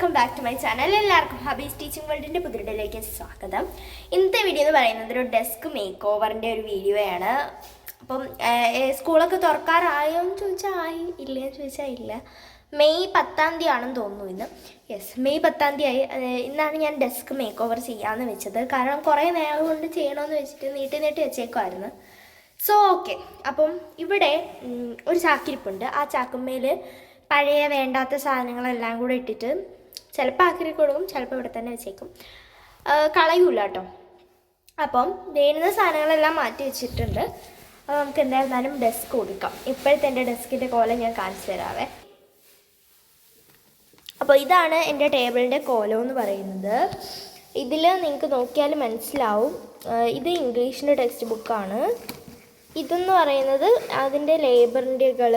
Welcome back to my channel എല്ലാവർക്കും ഹബീസ് teaching വേൾഡിന്റെ പുതിരിടയിലേക്ക് സ്വാഗതം. ഇന്നത്തെ വീഡിയോ എന്ന് പറയുന്നത് ഒരു ഡെസ്ക് മേക്ക് ഓവറിന്റെ ഒരു വീഡിയോയാണ് അപ്പം സ്കൂളൊക്കെ തുറക്കാറായോ എന്ന് ചോദിച്ചാൽ ആയി ഇല്ലയെന്ന് ചോദിച്ചാൽ ഇല്ല. മെയ് പത്താം തീയതി ആണെന്ന് തോന്നുന്നു ഇന്ന്. യെസ് മെയ് പത്താം തീയതി ആയി. ഇന്നാണ് ഞാൻ ഡെസ്ക് മേക്ക് ഓവർ ചെയ്യാമെന്ന് വെച്ചത്. കാരണം കുറേ നേരം കൊണ്ട് ചെയ്യണമെന്ന് വെച്ചിട്ട് നീട്ടി നീട്ടി വെച്ചേക്കുമായിരുന്നു സോ ഓക്കെ അപ്പം ഇവിടെ ഒരു ചാക്കിരിപ്പുണ്ട്. ആ ചാക്കുമ്മേൽ പഴയ വേണ്ടാത്ത സാധനങ്ങളെല്ലാം കൂടെ ഇട്ടിട്ട് ചിലപ്പോൾ ആക്കിരി കൊടുക്കും ചിലപ്പോൾ ഇവിടെ തന്നെ വെച്ചേക്കും. കളയൂല കേട്ടോ അപ്പം വേണുന്ന സാധനങ്ങളെല്ലാം മാറ്റി വെച്ചിട്ടുണ്ട്. അപ്പോൾ നമുക്ക് എന്തായിരുന്നാലും ഡെസ്ക് കൊടുക്കാം ഇപ്പോഴത്തെ എന്റെ ഡെസ്കിന്റെ കോലം ഞാൻ കാണിച്ചു തരാവേ. അപ്പോൾ ഇതാണ് എന്റെ ടേബിളിന്റെ കോലം എന്ന് പറയുന്നത്. ഇതിൽ നിങ്ങൾക്ക് നോക്കിയാൽ മനസ്സിലാവും. ഇത് ഇംഗ്ലീഷിന്റെ ടെക്സ്റ്റ് ബുക്കാണ് ഇതെന്ന് പറയുന്നത് അതിന്റെ ലേബറിന്റെകൾ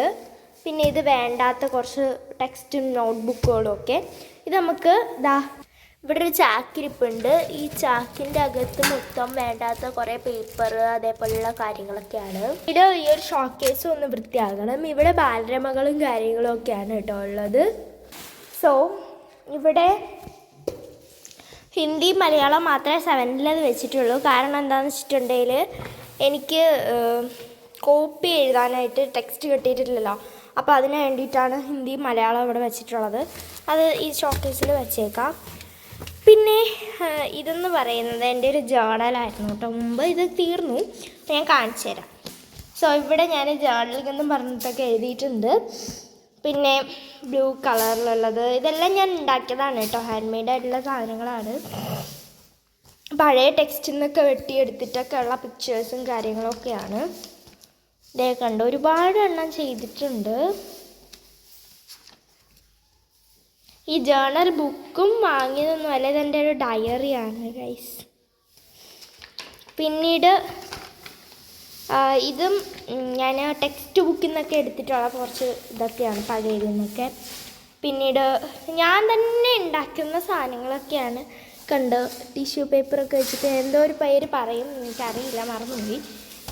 പിന്നെ ഇത് വേണ്ടാത്ത കുറച്ച് ടെക്സ്റ്റും നോട്ട്ബുക്കുകളും ഒക്കെ ഇത് നമുക്ക് ദാ ഇവിടെ ഒരു ചാക്കിരിപ്പുണ്ട്. ഈ ചാക്കിന്റെ അകത്ത് മൊത്തം വേണ്ടാത്ത കുറേ പേപ്പർ അതേപോലെയുള്ള കാര്യങ്ങളൊക്കെയാണ്. ഇത് ഈ ഒരു ഷോക്കേസ് ഒന്ന് വൃത്തിയാകണം. ഇവിടെ ബാലരമകളും കാര്യങ്ങളും ഒക്കെയാണ് കേട്ടോ ഉള്ളത്. സോ ഇവിടെ ഹിന്ദി മലയാളം മാത്രമേ സെവനിൽ വെച്ചിട്ടുള്ളൂ. കാരണം എന്താണെന്ന് വെച്ചിട്ടുണ്ടെങ്കിൽ എനിക്ക് കോപ്പി എഴുതാനായിട്ട് ടെക്സ്റ്റ് കിട്ടിയിട്ടില്ലല്ലോ. അപ്പോൾ അതിന് വേണ്ടിയിട്ടാണ് ഹിന്ദി മലയാളം ഇവിടെ വെച്ചിട്ടുള്ളത്. അത് ഈ ഷോക്കേസിൽ വെച്ചേക്കാം. പിന്നെ ഇതെന്ന് പറയുന്നത് എന്റെ ഒരു ജേണലായിരുന്നു കേട്ടോ. മുമ്പ് ഇത് തീർന്നു. ഞാൻ കാണിച്ചു തരാം. സോ ഇവിടെ ഞാൻ ജേണലിൽ നിന്നും പറഞ്ഞിട്ടൊക്കെ എഴുതിയിട്ടുണ്ട്. പിന്നെ ബ്ലൂ കളറിലുള്ളത് ഇതെല്ലാം ഞാൻ ഉണ്ടാക്കിയതാണ് കേട്ടോ. ഹാൻഡ് മെയ്ഡ് ആയിട്ടുള്ള സാധനങ്ങളാണ്. പഴയ ടെക്സ്റ്റിൽ നിന്നൊക്കെ വെട്ടിയെടുത്തിട്ടൊക്കെ ഉള്ള പിക്ചേഴ്സും കാര്യങ്ങളൊക്കെയാണ്. ഇതേ കണ്ടു ഒരുപാട് എണ്ണം ചെയ്തിട്ടുണ്ട്. ഈ ജേണൽ ബുക്കും വാങ്ങിയതൊന്നുമല്ല ഇതെന്റെ ഒരു ഡയറിയാണ് ഗൈസ് പിന്നീട് ഇതും ഞാൻ ടെക്സ്റ്റ് ബുക്കിൽ നിന്നൊക്കെ എടുത്തിട്ടുള്ള കുറച്ച് ഇതൊക്കെയാണ് പഴയതിൽ നിന്നൊക്കെ പിന്നീട് ഞാൻ തന്നെ ഉണ്ടാക്കുന്ന സാധനങ്ങളൊക്കെയാണ്. കണ്ട് ടിഷ്യൂ പേപ്പറൊക്കെ വെച്ചിട്ട് എന്തോ ഒരു പേര് പറയും എനിക്കറിയില്ല മറന്നുപോയി.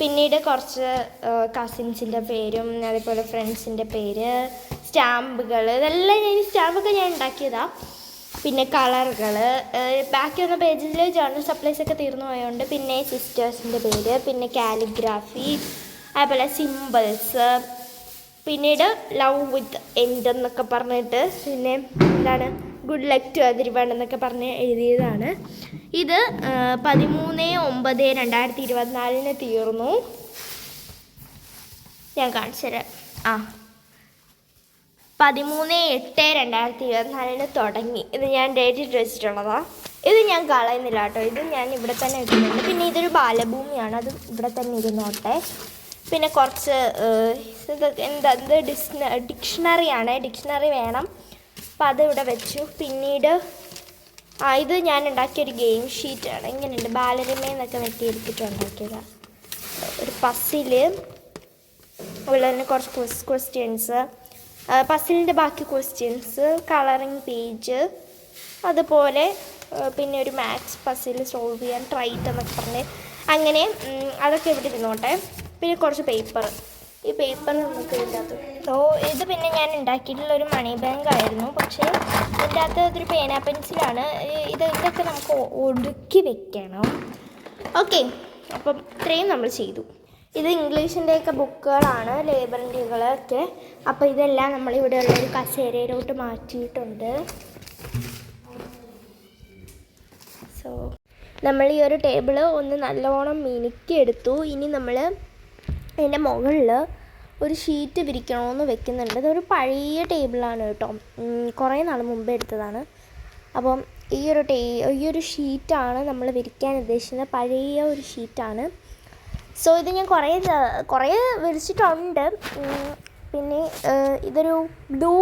പിന്നീട് കുറച്ച് കസിൻസിന്റെ പേരും അതേപോലെ ഫ്രണ്ട്സിന്റെ പേര് സ്റ്റാമ്പുകൾ ഇതെല്ലാം ഞാൻ സ്റ്റാമ്പൊക്കെ ഞാൻ ഉണ്ടാക്കിയതാണ് പിന്നെ കളറുകൾ ബാക്കി വന്ന പേജിൽ ജേർണൽ സപ്ലൈസ് ഒക്കെ തീർന്നു പോയതുകൊണ്ട് പിന്നെ സിസ്റ്റേഴ്സിന്റെ പേര് പിന്നെ കാലിഗ്രാഫി അതേപോലെ സിമ്പിൾസ് പിന്നീട് ലവ് വിത്ത് എൻഡ് എന്നൊക്കെ പറഞ്ഞിട്ട് പിന്നെ എന്താണ് ഗുഡ് ലക്ക് ടു അതിരുവാണ് എന്നൊക്കെ പറഞ്ഞ് എഴുതിയതാണ്. ഇത് പതിമൂന്ന് ഒമ്പത് രണ്ടായിരത്തി ഇരുപത്തിനാലിന് തീർന്നു. ഞാൻ കാണിച്ചു തരാം. ആ. പതിമൂന്ന് എട്ട് രണ്ടായിരത്തി ഇരുപത്തിനാലിന് തുടങ്ങി. ഇത് ഞാൻ ഡേറ്റ് ഇട്ട് വെച്ചിട്ടുള്ളതാണ് ഇത് ഞാൻ കളയുന്നില്ല കേട്ടോ. ഇത് ഞാൻ ഇവിടെ തന്നെ ഇട്ടിട്ടുണ്ട്. പിന്നെ ഇതൊരു ബാലഭൂമിയാണ്. അത് ഇവിടെ തന്നെ ഇരുന്നോട്ടെ. പിന്നെ കുറച്ച് ഇത് എന്താ ഇത് ഡിക്ഷണറിയാണ്. ഡിക്ഷണറി വേണം. അപ്പം അത് ഇവിടെ വെച്ചു. പിന്നീട് ആ ഇത് ഞാൻ ഉണ്ടാക്കിയൊരു ഗെയിം ഷീറ്റാണ് ഇങ്ങനെയുണ്ട്. ബാലരമയെന്നൊക്കെ വെട്ടിയെടുത്തിട്ട് ഉണ്ടാക്കിയതാണ് ഒരു പസിൽ അതുപോലെ തന്നെ കുറച്ച് ക്വസ് ക്വസ്റ്റ്യൻസ് പസിലിന്റെ ബാക്കി ക്വസ്റ്റ്യൻസ് കളറിങ് പേജ് അതുപോലെ പിന്നെ ഒരു മാത്സ് പസിൽ സോൾവ് ചെയ്യാൻ ട്രൈറ്റ് എന്നൊക്കെ പറഞ്ഞ്. അങ്ങനെ അതൊക്കെ ഇവിടെ ഇരുന്നോട്ടെ. പിന്നെ കുറച്ച് പേപ്പർ ഈ പേപ്പർ നമുക്ക് ഇതിന്റെ സോ ഇത് പിന്നെ ഞാൻ ഉണ്ടാക്കിയിട്ടുള്ള ഒരു മണി ബാങ്ക് ആയിരുന്നു. പക്ഷേ ഇതിന്റെ അകത്ത് ഇതൊരു പേന പെൻസിലാണ് ഇത് ഇതൊക്കെ നമുക്ക് ഒടുക്കി വെക്കണം. ഓക്കെ അപ്പം ഇത്രയും നമ്മൾ ചെയ്തു. ഇത് ഇംഗ്ലീഷിന്റെയൊക്കെ ബുക്കുകളാണ് ലേബറിന്റെകളൊക്കെ അപ്പോൾ ഇതെല്ലാം നമ്മൾ ഇവിടെ ഉള്ള ഒരു കസേരയിലോട്ട് മാറ്റിയിട്ടുണ്ട്. സോ നമ്മൾ ഈ ഒരു ടേബിൾ ഒന്ന് നല്ലോണം മിനുക്കി എടുത്തു. ഇനി നമ്മൾ അതിന്റെ മുകളിൽ ഒരു ഷീറ്റ് വിരിക്കണമെന്ന് വെക്കുന്നുണ്ട്. ഇതൊരു പഴയ ടേബിളാണ് കേട്ടോ. കുറേ നാൾ മുമ്പ് എടുത്തതാണ്. അപ്പം ഈ ഒരു ടേ ഈ ഒരു ഷീറ്റാണ് നമ്മൾ വിരിക്കാൻ ഉദ്ദേശിക്കുന്ന പഴയ ഒരു ഷീറ്റാണ്. സോ ഇത് ഞാൻ കുറേ കുറേ വിരിച്ചിട്ടുണ്ട്. പിന്നെ ഇതൊരു ബ്ലൂ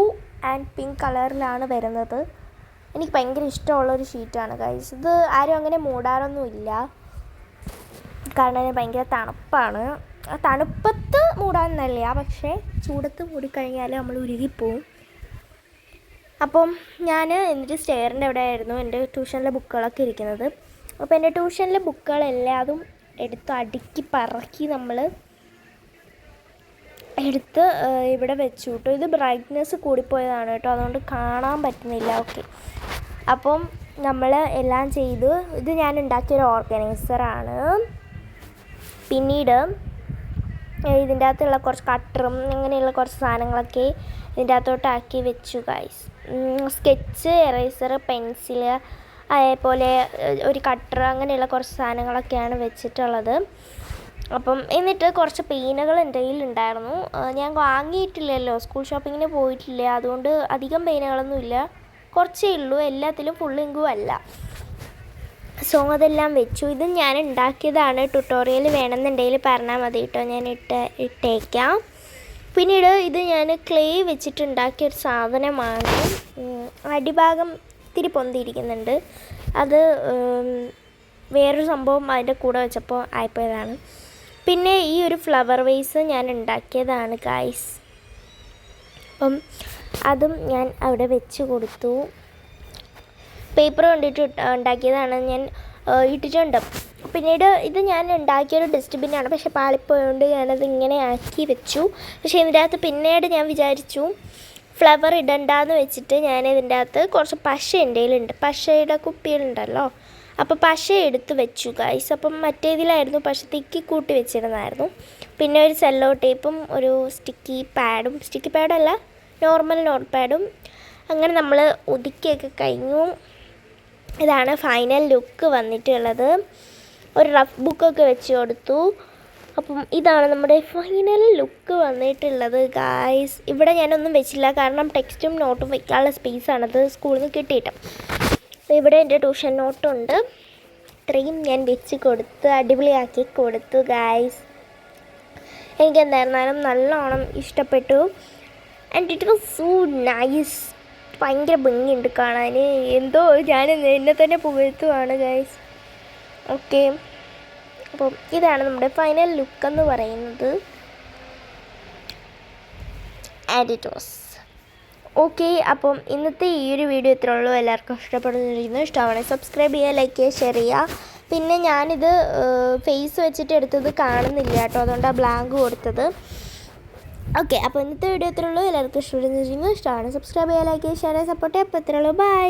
ആൻഡ് പിങ്ക് കളറിലാണ് വരുന്നത്. എനിക്ക് ഭയങ്കര ഇഷ്ടമുള്ളൊരു ഷീറ്റാണ് ഗൈസ്. ഇത് ആരും അങ്ങനെ മൂടാറൊന്നുമില്ല. കാരണം ഭയങ്കര തണുപ്പാണ്. തണുപ്പത്ത് മൂടാനല്ല പക്ഷേ ചൂടത്ത് മൂടിക്കഴിഞ്ഞാൽ നമ്മൾ ഉരുകിപ്പോവും. അപ്പം ഞാൻ എന്നിട്ട് സ്റ്റെയറിന്റെ അവിടെ ആയിരുന്നു എന്റെ ട്യൂഷനിലെ ബുക്കുകളൊക്കെ ഇരിക്കുന്നത്. അപ്പോൾ എന്റെ ട്യൂഷനിലെ ബുക്കുകളെല്ലാതും എടുത്ത് അടുക്കി പറക്കി നമ്മൾ എടുത്ത് ഇവിടെ വെച്ചു കേട്ടോ. ഇത് ബ്രൈറ്റ്നെസ് കൂടിപ്പോയതാണ് കേട്ടോ. അതുകൊണ്ട് കാണാൻ പറ്റുന്നില്ല. ഓക്കെ. അപ്പം നമ്മൾ എല്ലാം ചെയ്തു ഇത് ഞാൻ ഉണ്ടാക്കിയൊരു ഓർഗനൈസറാണ്. പിന്നീട് ഇതിന്റെ അകത്തുള്ള കുറച്ച് കട്ടറും അങ്ങനെയുള്ള കുറച്ച് സാധനങ്ങളൊക്കെ ഇതിന്റെ അകത്തോട്ടാക്കി വെച്ചു ഗൈസ് സ്കെച്ച് എറേസർ പെൻസിൽ അതേപോലെ ഒരു കട്ടർ അങ്ങനെയുള്ള കുറച്ച് സാധനങ്ങളൊക്കെയാണ് വെച്ചിട്ടുള്ളത്. അപ്പം എന്നിട്ട് കുറച്ച് പേനകൾ എന്റെ കയ്യിലുണ്ടായിരുന്നു. ആ, ഞാൻ വാങ്ങിയിട്ടില്ലല്ലോ. സ്കൂൾ ഷോപ്പിങ്ങിന് പോയിട്ടില്ല. അതുകൊണ്ട് അധികം പെയിനുകളൊന്നുമില്ല കുറച്ചേ ഉള്ളൂ. എല്ലാത്തിലും ഫുൾ അല്ല. സോ അതെല്ലാം വെച്ചു. ഇത് ഞാൻ ഉണ്ടാക്കിയതാണ് ട്യൂട്ടോറിയൽ വേണമെന്നുണ്ടെങ്കിൽ പറഞ്ഞാൽ മതി കേട്ടോ ഞാൻ ഇട്ട് ഇട്ടേക്കാം. പിന്നീട് ഇത് ഞാൻ ക്ലേ വെച്ചിട്ട് ഉണ്ടാക്കിയ ഒരു സാധനമാണ് അടിഭാഗം ഇത്തിരി പൊന്തിയിരിക്കുന്നുണ്ട്. അത് വേറൊരു സംഭവം അതിന്റെ കൂടെ വെച്ചപ്പോൾ ആയിപ്പോയതാണ്. പിന്നെ ഈ ഒരു ഫ്ലവർ വേസ് ഞാൻ ഉണ്ടാക്കിയതാണ് ഗായ്സ് അപ്പം അതും ഞാൻ അവിടെ വെച്ച് കൊടുത്തു. പേപ്പർ കൊണ്ടിട്ട് ഉണ്ടാക്കിയതാണ്. ഞാൻ ഇട്ടിട്ടുണ്ട്. പിന്നീട് ഇത് ഞാൻ ഉണ്ടാക്കിയൊരു ഡസ്റ്റ്ബിന്നാണ് പക്ഷെ പാളിപ്പോയതുകൊണ്ട് ഞാനത് ഇങ്ങനെ ആക്കി വെച്ചു. പക്ഷേ ഇതിന്റെ അകത്ത് പിന്നീട് ഞാൻ വിചാരിച്ചു ഫ്ലവർ ഇടണ്ടെന്ന് വെച്ചിട്ട് ഞാൻ ഇതിന്റെ അകത്ത് കുറച്ച് പശ എന്റെ കയ്യിലുണ്ട് പശയുടെ കുപ്പികളുണ്ടല്ലോ അപ്പോൾ പശ എടുത്ത് വെച്ചു ഗൈസ് അപ്പം മറ്റേതിലായിരുന്നു പശ തിക്കി കൂട്ടി വെച്ചിരുന്നായിരുന്നു പിന്നെ ഒരു സെല്ലോ ടേപ്പും ഒരു സ്റ്റിക്കി പാഡും സ്റ്റിക്കി പാഡല്ല നോർമൽ നോട്ട് പാഡും അങ്ങനെ നമ്മൾ ഒതുക്കിയൊക്കെ കഴിഞ്ഞു. ഇതാണ് ഫൈനൽ ലുക്ക് വന്നിട്ടുള്ളത്. ഒരു റഫ് ബുക്കൊക്കെ വെച്ച് കൊടുത്തു. അപ്പം ഇതാണ് നമ്മുടെ ഫൈനൽ ലുക്ക് വന്നിട്ടുള്ളത് ഗായ്സ് ഇവിടെ ഞാനൊന്നും വെച്ചില്ല കാരണം ടെക്സ്റ്റും നോട്ടും വെക്കാനുള്ള സ്പേസാണത് സ്കൂളിൽ നിന്ന് കിട്ടിയിട്ട്. ഇവിടെ എന്റെ ട്യൂഷൻ നോട്ടുണ്ട് ഇത്രയും ഞാൻ വെച്ച് കൊടുത്ത് അടിപൊളിയാക്കി കൊടുത്തു ഗായ്സ് എനിക്ക് എന്തായിരുന്നാലും നല്ലോണം ഇഷ്ടപ്പെട്ടു. And it was so nice ഭയങ്കര ഭംഗിയുണ്ട് കാണാൻ. എന്തോ ഞാൻ എന്നെ തന്നെ പുകഴ്ത്തുവാണ് ഗൈസ് ഓക്കെ അപ്പം ഇതാണ് നമ്മുടെ ഫൈനൽ ലുക്ക് എന്ന് പറയുന്നത്. ആഡിറ്റോസ് ഓക്കെ അപ്പം ഇന്നത്തെ ഈ ഒരു വീഡിയോ ഇത്രേ ഉള്ളൂ. എല്ലാവർക്കും ഇഷ്ടപ്പെടുന്നിരിക്കുന്നു ഇഷ്ടമാണെങ്കിൽ സബ്സ്ക്രൈബ് ചെയ്യുക ലൈക്ക് ചെയ്യുക ഷെയർ ചെയ്യുക. പിന്നെ ഞാനിത് ഫേസ് വെച്ചിട്ട് എടുത്തത് കാണുന്നില്ല കേട്ടോ. അതുകൊണ്ടാണ് ബ്ലാങ്ക് കൊടുത്തത്. ഓക്കെ അപ്പോൾ ഇന്നത്തെ വീഡിയോ ഇത്രേ ഉള്ളൂ. എല്ലാവർക്കും ഇഷ്ടപ്പെടുന്ന ഇഷ്ടമാണ്. സബ്സ്ക്രൈബ് ചെയ്യുക ലൈക്ക് ചെയ്യുക ഷെയർ സപ്പോർട്ട് അപ്പോൾ ഇത്രേ ഉള്ളൂ. ബൈ